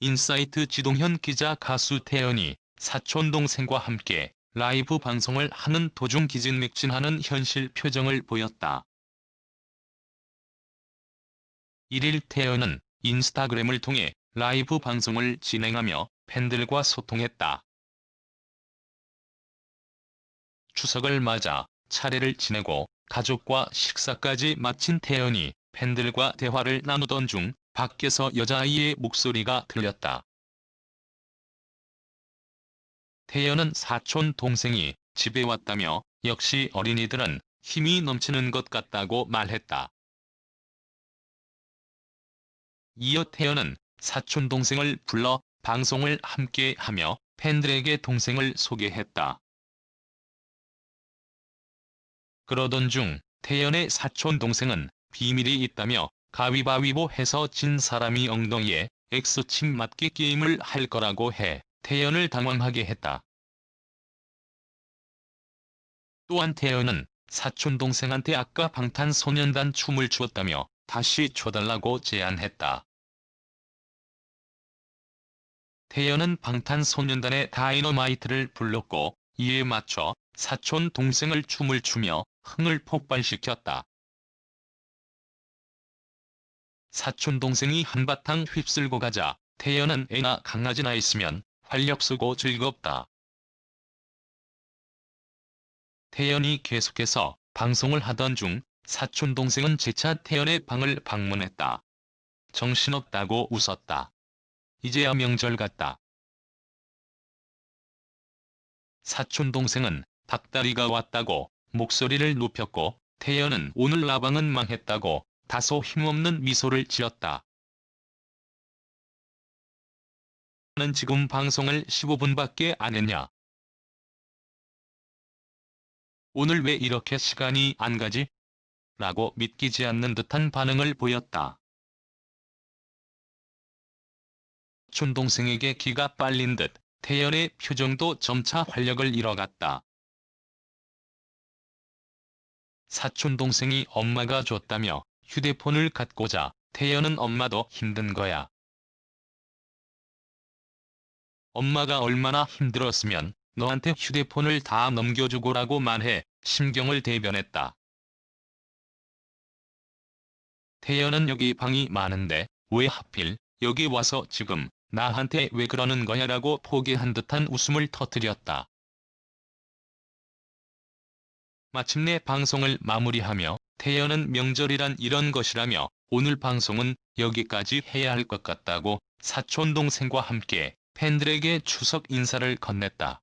인사이트 지동현 기자 가수 태연이 사촌 동생과 함께 라이브 방송을 하는 도중 기진맥진하는 현실 표정을 보였다. 1일 태연은 인스타그램을 통해 라이브 방송을 진행하며 팬들과 소통했다. 추석을 맞아 차례를 지내고 가족과 식사까지 마친 태연이 팬들과 대화를 나누던 중 밖에서 여자아이의 목소리가 들렸다. 태연은 사촌 동생이 집에 왔다며 역시 어린이들은 힘이 넘치는 것 같다고 말했다. 이어 태연은 사촌 동생을 불러 방송을 함께 하며 팬들에게 동생을 소개했다. 그러던 중 태연의 사촌 동생은 비밀이 있다며 가위바위보 해서 진 사람이 엉덩이에 엑소침 맞기 게임을 할 거라고 해 태연을 당황하게 했다. 또한 태연은 사촌 동생한테 아까 방탄소년단 춤을 추었다며 다시 춰달라고 제안했다. 태연은 방탄소년단의 다이너마이트를 불렀고 이에 맞춰 사촌 동생을 춤을 추며 흥을 폭발시켰다. 사촌 동생이 한바탕 휩쓸고 가자 태연은 애나 강아지나 있으면 활력 쓰고 즐겁다. 태연이 계속해서 방송을 하던 중 사촌 동생은 재차 태연의 방을 방문했다. 정신없다고 웃었다. 이제야 명절 같다. 사촌 동생은 닭다리가 왔다고 목소리를 높였고 태연은 오늘 나방은 망했다고 다소 힘없는 미소를 지었다. 는 지금 방송을 15분밖에 안 했냐? 오늘 왜 이렇게 시간이 안 가지? 라고 믿기지 않는 듯한 반응을 보였다. 촌동생에게 기가 빨린 듯 태연의 표정도 점차 활력을 잃어갔다. 사촌동생이 엄마가 줬다며 휴대폰을 갖고자 태연은 엄마도 힘든 거야. 엄마가 얼마나 힘들었으면 너한테 휴대폰을 다 넘겨주고라고 말해 심경을 대변했다. 태연은 여기 방이 많은데 왜 하필 여기 와서 지금 나한테 왜 그러는 거야 라고 포기한 듯한 웃음을 터뜨렸다. 마침내 방송을 마무리하며 태연은 명절이란 이런 것이라며 오늘 방송은 여기까지 해야 할 것 같다고 사촌 동생과 함께 팬들에게 추석 인사를 건넸다.